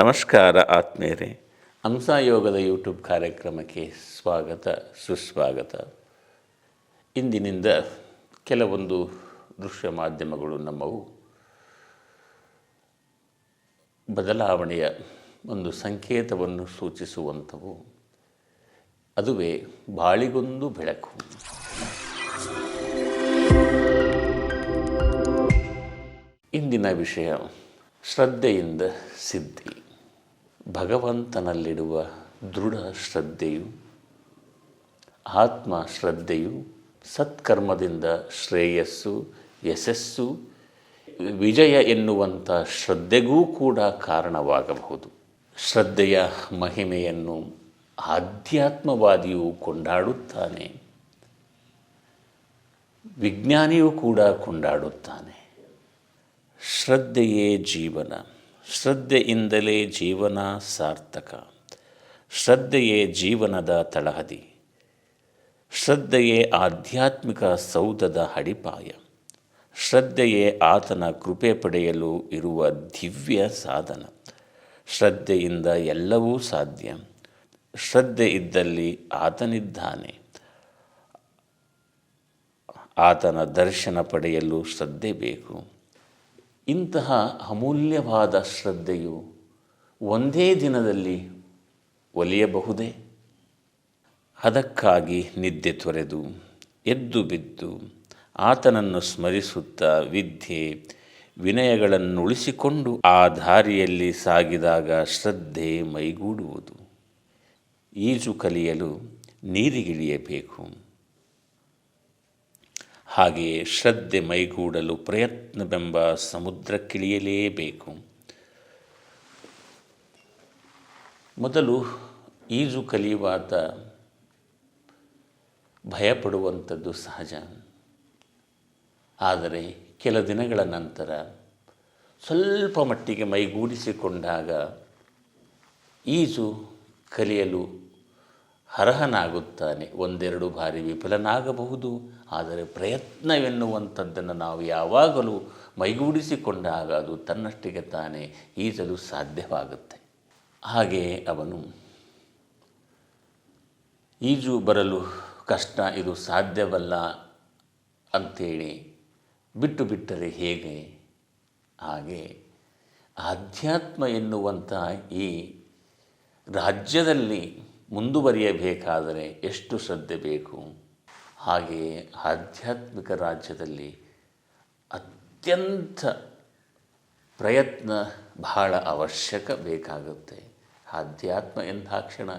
ನಮಸ್ಕಾರ ಆತ್ಮೀಯರೇ. ಹಂಸಾಯೋಗದ ಯೂಟ್ಯೂಬ್ ಕಾರ್ಯಕ್ರಮಕ್ಕೆ ಸ್ವಾಗತ, ಸುಸ್ವಾಗತ. ಇಂದಿನಿಂದ ಕೆಲವೊಂದು ದೃಶ್ಯ ಮಾಧ್ಯಮಗಳು ನಮ್ಮವು. ಬದಲಾವಣೆಯ ಒಂದು ಸಂಕೇತವನ್ನು ಸೂಚಿಸುವಂಥವು. ಅದುವೇ ಬಾಳಿಗೊಂದು ಬೆಳಕು. ಇಂದಿನ ವಿಷಯ ಶ್ರದ್ಧೆಯಿಂದ ಸಿದ್ಧಿ. ಭಗವಂತನಲ್ಲಿಡುವ ದೃಢ ಶ್ರದ್ಧೆಯು, ಆತ್ಮ ಶ್ರದ್ಧೆಯು, ಸತ್ಕರ್ಮದಿಂದ ಶ್ರೇಯಸ್ಸು, ಯಶಸ್ಸು, ವಿಜಯ ಎನ್ನುವಂಥ ಶ್ರದ್ಧೆಗೂ ಕೂಡ ಕಾರಣವಾಗಬಹುದು. ಶ್ರದ್ಧೆಯ ಮಹಿಮೆಯನ್ನು ಆಧ್ಯಾತ್ಮವಾದಿಯು ಕೊಂಡಾಡುತ್ತಾನೆ. ವಿಜ್ಞಾನಿಯೂ ಕೂಡ ಕೊಂಡಾಡುತ್ತಾನೆ. ಶ್ರದ್ಧೆಯೇ ಜೀವನ. ಶ್ರದ್ಧೆಯಿಂದಲೇ ಜೀವನ ಸಾರ್ಥಕ. ಶ್ರದ್ಧೆಯೇ ಜೀವನದ ತಳಹದಿ. ಶ್ರದ್ಧೆಯೇ ಆಧ್ಯಾತ್ಮಿಕ ಸೌಧದ ಅಡಿಪಾಯ. ಶ್ರದ್ಧೆಯೇ ಆತನ ಕೃಪೆ ಪಡೆಯಲು ಇರುವ ದಿವ್ಯ ಸಾಧನ. ಶ್ರದ್ಧೆಯಿಂದ ಎಲ್ಲವೂ ಸಾಧ್ಯ. ಶ್ರದ್ಧೆ ಇದ್ದಲ್ಲಿ ಆತನಿದ್ದಾನೆ. ಆತನ ದರ್ಶನ ಪಡೆಯಲು ಶ್ರದ್ಧೆ ಬೇಕು. ಇಂತಹ ಅಮೂಲ್ಯವಾದ ಶ್ರದ್ಧೆಯು ಒಂದೇ ದಿನದಲ್ಲಿ ಒಲಿಯಬಹುದೇ? ಅದಕ್ಕಾಗಿ ನಿದ್ದೆ ತೊರೆದು, ಎದ್ದು ಬಿದ್ದು, ಆತನನ್ನು ಸ್ಮರಿಸುತ್ತಾ ವಿದ್ಯೆ ವಿನಯಗಳನ್ನು ಉಳಿಸಿಕೊಂಡು ಆ ದಾರಿಯಲ್ಲಿ ಸಾಗಿದಾಗ ಶ್ರದ್ಧೆ ಮೈಗೂಡುವುದು. ಈಜು ಕಲಿಯಲು ನೀರಿಗಿಳಿಯಬೇಕು. ಹಾಗೆಯೇ ಶ್ರದ್ಧೆ ಮೈಗೂಡಲು ಪ್ರಯತ್ನವೆಂಬ ಸಮುದ್ರಕ್ಕಿಳಿಯಲೇಬೇಕು. ಮೊದಲು ಈಜು ಕಲಿಯುವಾತ ಭಯಪಡುವಂಥದ್ದು ಸಹಜ. ಆದರೆ ಕೆಲ ದಿನಗಳ ನಂತರ ಸ್ವಲ್ಪ ಮಟ್ಟಿಗೆ ಮೈಗೂಡಿಸಿಕೊಂಡಾಗ ಈಜು ಕಲಿಯಲು ಅರ್ಹನಾಗುತ್ತಾನೆ. ಒಂದೆರಡು ಬಾರಿ ವಿಫಲನಾಗಬಹುದು. ಆದರೆ ಪ್ರಯತ್ನವೆನ್ನುವಂಥದ್ದನ್ನು ನಾವು ಯಾವಾಗಲೂ ಮೈಗೂಡಿಸಿಕೊಂಡಾಗ ಅದು ತನ್ನಷ್ಟಿಗೆ ತಾನೇ ಈಜಲು ಸಾಧ್ಯವಾಗುತ್ತೆ. ಹಾಗೆ ಅವನು ಈಜು ಬರಲು ಕಷ್ಟ, ಇದು ಸಾಧ್ಯವಲ್ಲ ಅಂಥೇಳಿ ಬಿಟ್ಟು ಬಿಟ್ಟರೆ ಹೇಗೆ? ಹಾಗೆ ಆಧ್ಯಾತ್ಮ ಎನ್ನುವಂಥ ಈ ರಾಜ್ಯದಲ್ಲಿ ಮುಂದುವರಿಯಬೇಕಾದರೆ ಎಷ್ಟು ಶ್ರದ್ಧೆ ಬೇಕು? ಹಾಗೆಯೇ ಆಧ್ಯಾತ್ಮಿಕ ರಾಜ್ಯದಲ್ಲಿ ಅತ್ಯಂತ ಪ್ರಯತ್ನ ಬಹಳ ಅವಶ್ಯಕ ಬೇಕಾಗುತ್ತೆ. ಆಧ್ಯಾತ್ಮ ಎಂದಾಕ್ಷಣ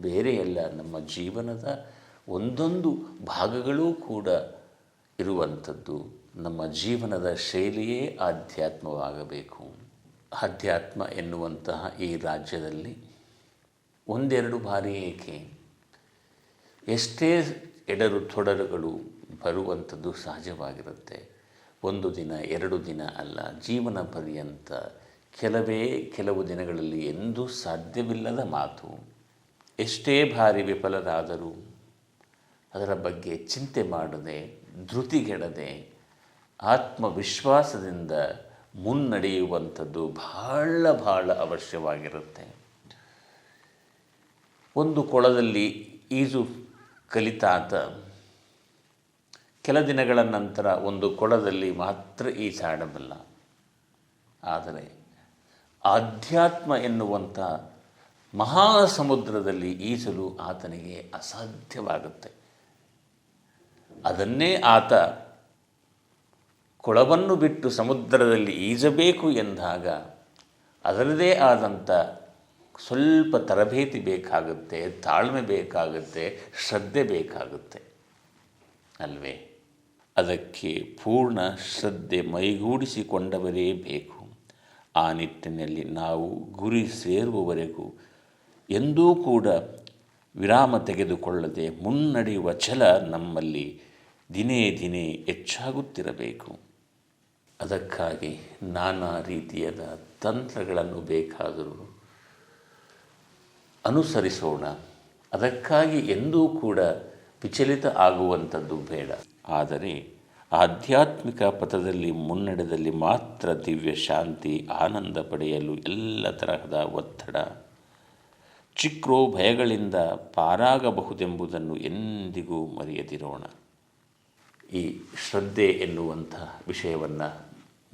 ಬೇರೆಯಲ್ಲ ನಮ್ಮ ಜೀವನದ ಒಂದೊಂದು ಭಾಗಗಳೂ ಕೂಡ ಇರುವಂಥದ್ದು ನಮ್ಮ ಜೀವನದ ಶೈಲಿಯೇ ಆಧ್ಯಾತ್ಮವಾಗಬೇಕು. ಆಧ್ಯಾತ್ಮ ಎನ್ನುವಂತಹ ಈ ರಾಜ್ಯದಲ್ಲಿ ಒಂದೆರಡು ಬಾರಿ ಏಕೆ? ಎಷ್ಟೇ ಎಡರು ತೊಡರುಗಳು ಬರುವಂಥದ್ದು ಸಹಜವಾಗಿರುತ್ತೆ. ಒಂದು ದಿನ, ಎರಡು ದಿನ ಅಲ್ಲ, ಜೀವನ ಪರ್ಯಂತ ಕೆಲವೇ ಕೆಲವು ದಿನಗಳಲ್ಲಿ ಎಂದೂ ಸಾಧ್ಯವಿಲ್ಲದ ಮಾತು. ಎಷ್ಟೇ ಬಾರಿ ವಿಫಲರಾದರೂ ಅದರ ಬಗ್ಗೆ ಚಿಂತೆ ಮಾಡದೆ, ಧೃತಿಗೆಡದೆ, ಆತ್ಮವಿಶ್ವಾಸದಿಂದ ಮುನ್ನಡೆಯುವಂಥದ್ದು ಬಹಳ ಬಹಳ ಅವಶ್ಯವಾಗಿರುತ್ತೆ. ಒಂದು ಕೊಳದಲ್ಲಿ ಈಜು ಕಲಿತಾತ ಕೆಲ ದಿನಗಳ ನಂತರ ಒಂದು ಕೊಳದಲ್ಲಿ ಮಾತ್ರ ಈಜಾಡಬಲ್ಲ ಆದರೆ ಆಧ್ಯಾತ್ಮ ಎನ್ನುವಂಥ ಮಹಾಸಮುದ್ರದಲ್ಲಿ ಈಜಲು ಆತನಿಗೆ ಅಸಾಧ್ಯವಾಗುತ್ತೆ. ಅದನ್ನೇ ಆತ ಕೊಳವನ್ನು ಬಿಟ್ಟು ಸಮುದ್ರದಲ್ಲಿ ಈಜಬೇಕು ಎಂದಾಗ ಅದರದೇ ಆದಂಥ ಸ್ವಲ್ಪ ತರಬೇತಿ ಬೇಕಾಗುತ್ತೆ, ತಾಳ್ಮೆ ಬೇಕಾಗುತ್ತೆ, ಶ್ರದ್ಧೆ ಬೇಕಾಗುತ್ತೆ. ಅಲ್ವೇ? ಅದಕ್ಕೆ ಪೂರ್ಣ ಶ್ರದ್ಧೆ ಮೈಗೂಡಿಸಿಕೊಂಡವರೇ ಬೇಕು. ಆ ನಿಟ್ಟಿನಲ್ಲಿ ನಾವು ಗುರಿ ಸೇರುವವರೆಗೂ ಎಂದೂ ಕೂಡ ವಿರಾಮ ತೆಗೆದುಕೊಳ್ಳದೆ ಮುನ್ನಡೆಯುವ ಛಲ ನಮ್ಮಲ್ಲಿ ದಿನೇ ದಿನೇ ಹೆಚ್ಚಾಗುತ್ತಿರಬೇಕು. ಅದಕ್ಕಾಗಿ ನಾನಾ ರೀತಿಯಾದ ತಂತ್ರಗಳನ್ನು ಬೇಕಾದರೂ ಅನುಸರಿಸೋಣ. ಅದಕ್ಕಾಗಿ ಎಂದೂ ಕೂಡ ವಿಚಲಿತ ಆಗುವಂಥದ್ದು ಬೇಡ. ಆದರೆ ಆಧ್ಯಾತ್ಮಿಕ ಪಥದಲ್ಲಿ ಮುನ್ನಡೆದಲ್ಲಿ ಮಾತ್ರ ದಿವ್ಯ ಶಾಂತಿ, ಆನಂದ ಪಡೆಯಲು ಎಲ್ಲ ತರಹದ ಒತ್ತಡ, ಚಿಕ್ರೋ ಭಯಗಳಿಂದ ಪಾರಾಗಬಹುದೆಂಬುದನ್ನು ಎಂದಿಗೂ ಮರೆಯದಿರೋಣ. ಈ ಶ್ರದ್ಧೆ ಎನ್ನುವಂಥ ವಿಷಯವನ್ನು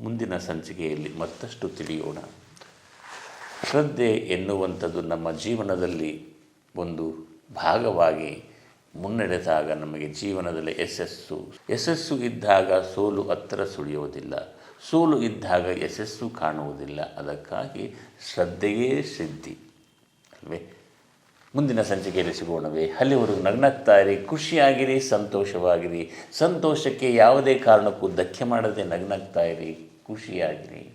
ಮುಂದಿನ ಸಂಚಿಕೆಯಲ್ಲಿ ಮತ್ತಷ್ಟು ತಿಳಿಯೋಣ. ಶ್ರದ್ಧೆ ಎನ್ನುವಂಥದ್ದು ನಮ್ಮ ಜೀವನದಲ್ಲಿ ಒಂದು ಭಾಗವಾಗಿ ಮುನ್ನಡೆದಾಗ ನಮಗೆ ಜೀವನದಲ್ಲಿ ಯಶಸ್ಸು. ಯಶಸ್ಸು ಇದ್ದಾಗ ಸೋಲು ಹತ್ತಿರ ಸುಳಿಯುವುದಿಲ್ಲ. ಸೋಲು ಇದ್ದಾಗ ಯಶಸ್ಸು ಕಾಣುವುದಿಲ್ಲ. ಅದಕ್ಕಾಗಿ ಶ್ರದ್ಧೆಯೇ ಸಿದ್ಧಿ. ಅಲ್ವೇ? ಮುಂದಿನ ಸಂಚಿಕೆಯಲ್ಲಿ ಸಿಗೋಣವೇ. ಅಲ್ಲಿವರೆಗೂ ನಗ್ನಗ್ತಾಯಿರಿ ಖುಷಿಯಾಗಿರಿ, ಸಂತೋಷವಾಗಿರಿ. ಸಂತೋಷಕ್ಕೆ ಯಾವುದೇ ಕಾರಣಕ್ಕೂ ಧಕ್ಕೆ ಮಾಡದೆ ನಗ್ನಗ್ತಾ ಇರಿ, ಖುಷಿಯಾಗಿರಿ.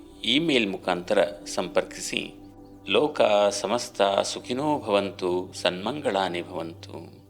ಇಮೇಲ್ ಮುಖಾಂತರ ಸಂಪರ್ಕಿಸಿ. ಲೋಕ ಸಮಸ್ತ ಸುಖಿನೋ ಭವಂತು ಸನ್ಮಂಗಳಾನಿ ಭವಂತು.